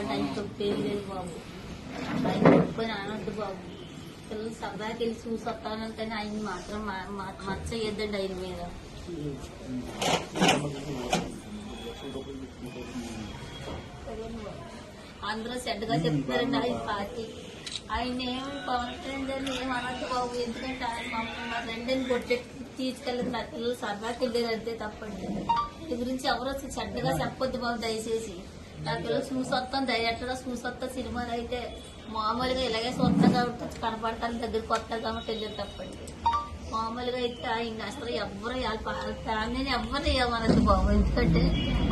తప్పండి ఆయన పేరు లేదు బాబు. ఆయన తప్పని అనొద్దు బాబు. పిల్లలు సరదాకి వెళ్ళి చూసి వస్తాను కానీ ఆయన మాత్రం మా- మచ్చ ఆయన మీద. అందరూ చెడ్డగా చెప్తారండి ఆయన పార్టీ. ఆయన ఏమి పవన్ కళ్యాణ్ ఏం అనద్దు బాబు. ఎందుకంటే ఆయన మమ్మల్ని మా రెండని కొట్టెట్టి తీసుకెళ్ళదు. నా పిల్లలు సరదాకి వెళ్ళారు అంతే తప్పండి. ఈ గురించి ఎవరు చెడ్డగా చెప్పొద్దు బాబు దయచేసి. అక్కడ చూసొత్తాం చూసి వస్తాం డైరెక్ట్గా సినిమాలు అయితే మామూలుగా ఇలాగే చూస్తాం కాబట్టి కనపడతాను దగ్గరికి వస్తాను కాబట్టి వెళ్ళారు తప్పండి మామూలుగా అయితే ఇంకా అసలు ఎవరు వాళ్ళ ఫ్యామిలీని ఎవరు ఇవ్వమనద్దు బాబు. ఎందుకంటే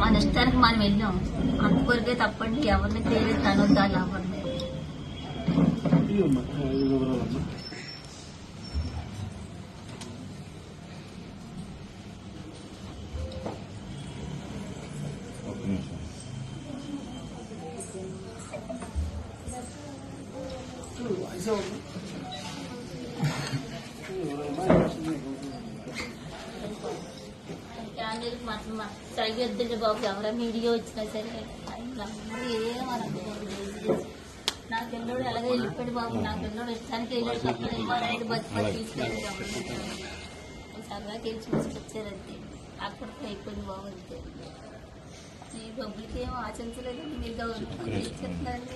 మన ఇష్టానికి మనం వెళ్ళాం. అంతవరకే తప్పండి ఎవరిని తెలియదు తనొద్దు ఎవరిని. క్యాండిల్ సరిగ్గా బాబు ఎవరైనా వీడియో వచ్చినా సరే. నా పిల్లోడు ఎలాగో వెళ్ళిపోయాడు బాబు నా పిల్లోడు ఇష్టానికి వెళ్ళాడు తప్ప బతికి తీసుకెళ్ళి సరదాకి వెళ్ళి చూసుకొచ్చారంతే అక్కడికి అయిపోయింది బాబు అంతే. ఈ డబ్బులకి ఏం ఆశించలేదు మీరు గవర్నమెంట్ చెప్తున్నారు